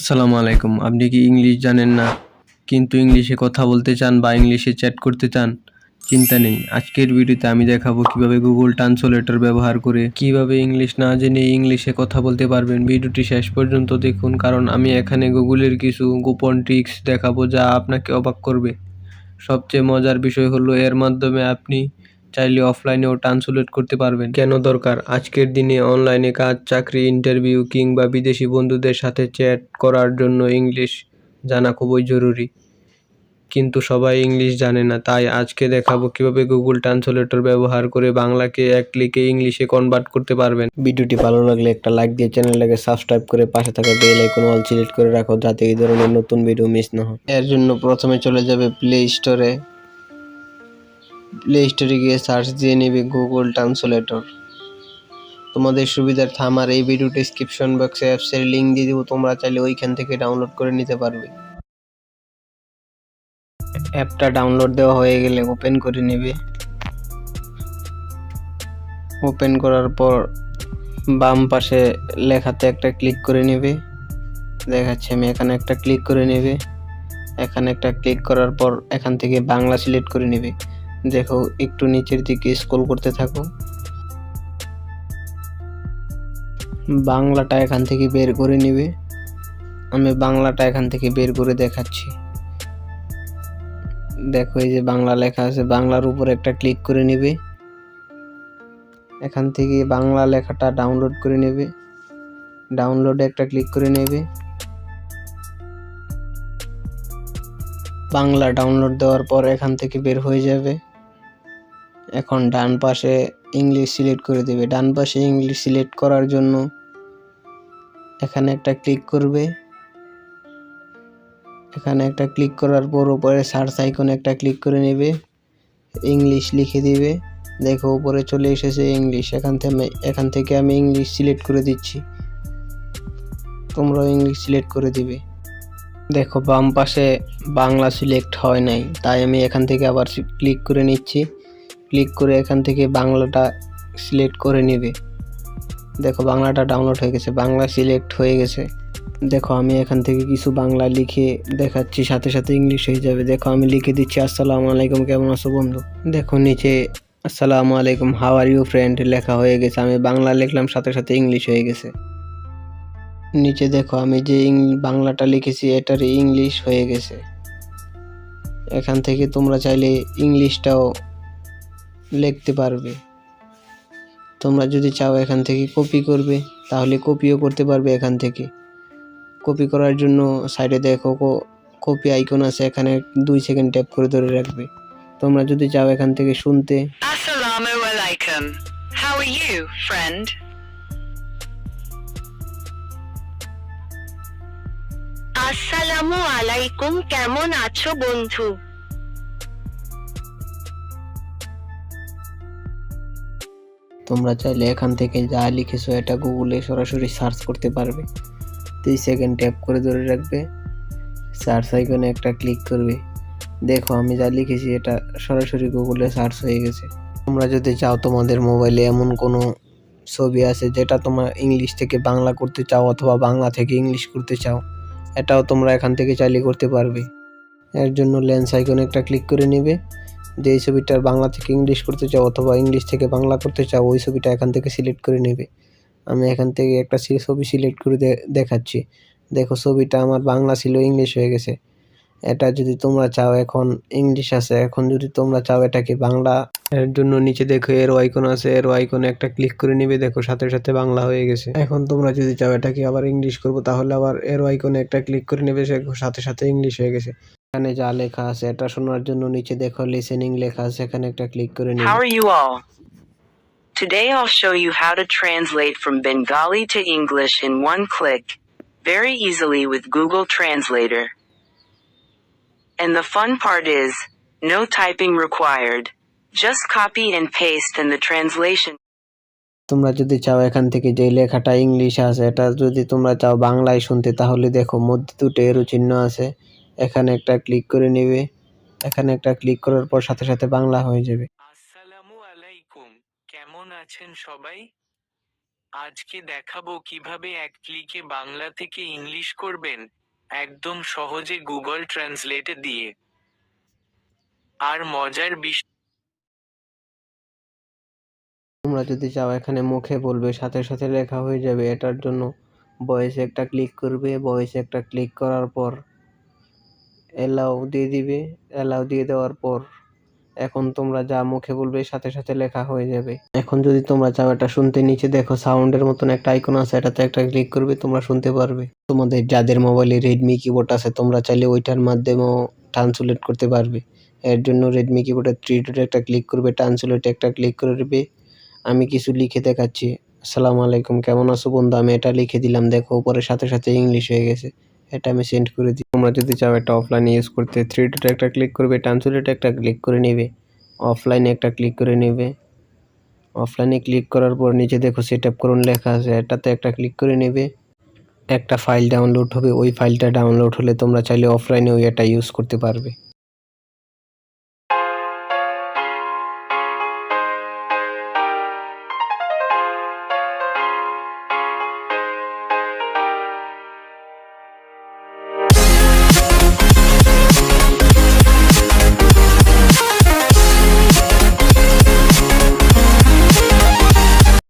আসসালামু আলাইকুম। আপনি কি ইংলিশ জানেন না? কিন্তু ইংলিশে কথা বলতে চান বা ইংলিশে চ্যাট করতে চান, চিন্তা নেই। আজকের ভিডিওতে আমি দেখাবো কীভাবে গুগল ট্রান্সলেটর ব্যবহার করে কীভাবে ইংলিশ না জেনে ইংলিশে কথা বলতে পারবেন। ভিডিওটি শেষ পর্যন্ত দেখুন, কারণ আমি এখানে গুগলের কিছু গোপন ট্রিক্স দেখাবো যা আপনাকে অবাক করবে। সবচেয়ে মজার বিষয় হলো, এর মাধ্যমে আপনি চাইলে অফলাইনেও ট্রান্সলেট করতে পারবেন। কেন দরকার? আজকের দিনে অনলাইনে কাজ চাকরি ইন্টারভিউ কিংবা বিদেশি বন্ধুদের সাথে চ্যাট করার জন্য ইংলিশ জানা খুবই জরুরি। কিন্তু সবাই ইংলিশ জানে না তাই আজকে দেখাবো কীভাবে গুগল ট্রান্সলেটর ব্যবহার করে বাংলাকে এক ক্লিকে ইংলিশে কনভার্ট করতে পারবেন। ভিডিওটি ভালো লাগলে একটা লাইক দিয়ে চ্যানেলটাকে সাবস্ক্রাইব করে পাশে থাকা বেল আইকন অল সিলেক্ট করে রাখো যাতে এই ধরনের নতুন ভিডিও মিস না হয়। এর জন্য প্রথমে চলে যাবে প্লে স্টোরে প্লে স্টোরে গিয়ে সার্চ দিয়ে নেবে গুগল ট্রান্সলেটর তোমাদের সুবিধার্থে আমার এই ভিডিও ডিসক্রিপশন বক্সে অ্যাপসের লিঙ্ক দিয়ে দেবো, তোমরা চাইলে ওইখান থেকে ডাউনলোড করে নিতে পারবে। অ্যাপটা ডাউনলোড দেওয়া হয়ে গেলে ওপেন করে নেবে। ওপেন করার পর বাম পাশে লেখাতে একটা ক্লিক করে নেবে। দেখাচ্ছি আমি এখানে একটা ক্লিক করে নেবে। এখানে একটা ক্লিক করার পর এখান থেকে বাংলা সিলেক্ট করে নেবে। দেখো, একটু নিচের দিকে স্ক্রল করতে থাকো। বাংলাটা এখান থেকে বের করে নেবে। আমি বাংলাটা এখান থেকে বের করে দেখাচ্ছি। দেখো, এই যে বাংলা লেখা আছে, বাংলার উপর একটা ক্লিক করে নেবে। এখান থেকে বাংলা লেখাটা ডাউনলোড করে নেবে। ডাউনলোডে একটা ক্লিক করে নেবে। বাংলা ডাউনলোড দেওয়ার পর এখান থেকে বের হয়ে যাবে। এখন ডান পাশে ইংলিশ সিলেক্ট করে দেবে। ডান পাশে ইংলিশ সিলেক্ট করার জন্য এখানে একটা ক্লিক করবে। এখানে একটা ক্লিক করার পর উপরে সার্চ আইকনে একটা ক্লিক করে নেবে। ইংলিশ লিখে দিবে। দেখো, উপরে চলে এসেছে ইংলিশ এখান থেকে এখান থেকে আমি ইংলিশ সিলেক্ট করে দিচ্ছি। তোমরাও ইংলিশ সিলেক্ট করে দিবে। দেখো, বাম পাশে বাংলা সিলেক্ট হয় নাই। তাই আমি এখান থেকে আবার ক্লিক করে নিচ্ছি। ক্লিক করে এখান থেকে বাংলাটা সিলেক্ট করে নেবে। দেখো বাংলাটা ডাউনলোড হয়ে গেছে, বাংলা সিলেক্ট হয়ে গেছে। দেখো আমি এখান থেকে কিছু বাংলা লিখে দেখাচ্ছি, সাথে সাথে ইংলিশ হয়ে যাবে। দেখো আমি লিখে দিচ্ছি, আসসালামু আলাইকুম, কেমন আছো বন্ধু? দেখো নিচে, আসসালামু আলাইকুম হাউ আর ইউ ফ্রেন্ড লেখা হয়ে গেছে। আমি বাংলা লিখলাম, সাথে সাথে ইংলিশ হয়ে গেছে। নিচে দেখো আমি যে বাংলাটা লিখেছি এটার ইংলিশ হয়ে গেছে। এখান থেকে তোমরা চাইলে ইংলিশটাও লিখতে পারবে। তোমরা যদি চাও এখান থেকে কপি করবে তাহলে কপিও করতে পারবে এখান থেকে। কপি করার জন্য সাইডে দেখো কপি আইকন আছে এখানে দুই সেকেন্ড ট্যাপ করে ধরে রাখবে। তোমরা যদি চাও এখান থেকে শুনতে। Assalamu alaikum. How are you, friend? আসসালামু আলাইকুম কেমন আছো বন্ধু? তোমরা চাইলে এখান থেকে যা লিখেছো এটা গুগলে সরাসরি সার্চ করতে পারবে। দুই সেকেন্ড ট্যাপ করে ধরে রাখবে। সার্চ আইকনে একটা ক্লিক করবে। দেখো, আমি যা লিখেছি এটা সরাসরি গুগলে সার্চ হয়ে গেছে। তোমরা যদি চাও তোমাদের মোবাইলে এমন কোনো ছবি আছে যেটা তোমরা ইংলিশ থেকে বাংলা করতে চাও অথবা বাংলা থেকে ইংলিশ করতে চাও, এটাও তোমরা এখান থেকে চাইলে করতে পারবে। এর জন্য লেন্স আইকনে একটা ক্লিক করে নেবে। যে এই ছবিটার বাংলা থেকে ইংলিশ করতে চাও অথবা ইংলিশ থেকে বাংলা করতে চাও, ওই ছবিটা এখান থেকে সিলেক্ট করে নেবে। আমি এখান থেকে একটা ছবি সিলেক্ট করে দেখাচ্ছি। দেখো ছবিটা আমার বাংলা ছিল ইংলিশ হয়ে গেছে। এটা যদি তোমরা চাও, এখন ইংলিশ আছে। এখন যদি তোমরা চাও এটাকে বাংলা এর জন্য নিচে দেখো এর আইকন আছে। এর আইকনে একটা ক্লিক করে নিবে। দেখো সাথে সাথে বাংলা হয়ে গেছে। এখন তোমরা যদি চাও এটাকে আবার ইংলিশ করব, তাহলে আবার এর আইকনে একটা ক্লিক করে নেবে। সাথে সাথে ইংলিশ হয়ে গেছে। এখানে যা লেখা আছে এটা শোনার জন্য নিচে দেখো লিসেনিং লেখা আছে এখানে একটা ক্লিক করে নিবে How are you all? Today I'll show you how to translate from Bengali to English in one click, very easily with Google Translator. And the fun part is, no typing required. Just copy and paste and the translation তোমরা যদি চাও এখান থেকে যে লেখাটা English আছে এটা যদি তোমরা চাও বাংলায় শুনতে তাহলে দেখো মধ্যে দুটো এরো চিহ্ন আছে এখানে একটা ক্লিক করে নেবে। এখানে একটা ক্লিক করার পর সাথে সাথে বাংলা হয়ে যাবে। আসসালামু আলাইকুম। কেমন আছেন সবাই? আজকে দেখাবো কীভাবে এক ক্লিকে বাংলা থেকে ইংলিশ করবেন একদম সহজে গুগল ট্রান্সলেটে দিয়ে। আর মজার বিষয় তোমরা যদি চাও এখানে মুখে বলবে সাথে সাথে লেখা হয়ে যাবে। এটার জন্য ভয়েসে একটা ক্লিক করবে। ভয়েসে একটা ক্লিক করার পর অ্যালাউ দিয়ে দিবে। অ্যালাউ দিয়ে দেওয়ার পর এখন তোমরা যা মুখে বলবে সাথে সাথে লেখা হয়ে যাবে। এখন যদি তোমরা চাও এটা শুনতে নিচে দেখো, সাউন্ডের মতন একটা আইকন আছে, এটাতে একটা ক্লিক করবে, তোমরা শুনতে পারবে। তোমাদের যাদের মোবাইলে রেডমি কিবোর্ড আছে, তোমরা চাইলে ওইটার মাধ্যমেও ট্রান্সলেট করতে পারবে। এর জন্য রেডমি কিবোর্ডের থ্রি ডটে একটা ক্লিক করবে ট্রান্সলেটে একটা ক্লিক করবে। আমি কিছু লিখে দেখাচ্ছি। আসসালামু আলাইকুম, কেমন আছো বন্ধু? আমি এটা লিখে দিলাম। দেখো পরে সাথে সাথে ইংলিশ হয়ে গেছে। এটা আমি সেন্ড করে দিই। তোমরা যদি চাও এটা অফলাইনে ইউজ করতে থ্রি ডট একটা ক্লিক করবে ট্রান্সলেটে একটা ক্লিক করে নেবে অফলাইনে একটা ক্লিক করে নেবে। অফলাইনে ক্লিক করার পর নিচে দেখো সেট আপ করুন লেখা আছে, এটাতে একটা ক্লিক করে নেবে। একটা ফাইল ডাউনলোড হবে, ওই ফাইলটা ডাউনলোড হলে তোমরা চাইলে অফলাইনেও এটা ইউজ করতে পারবে।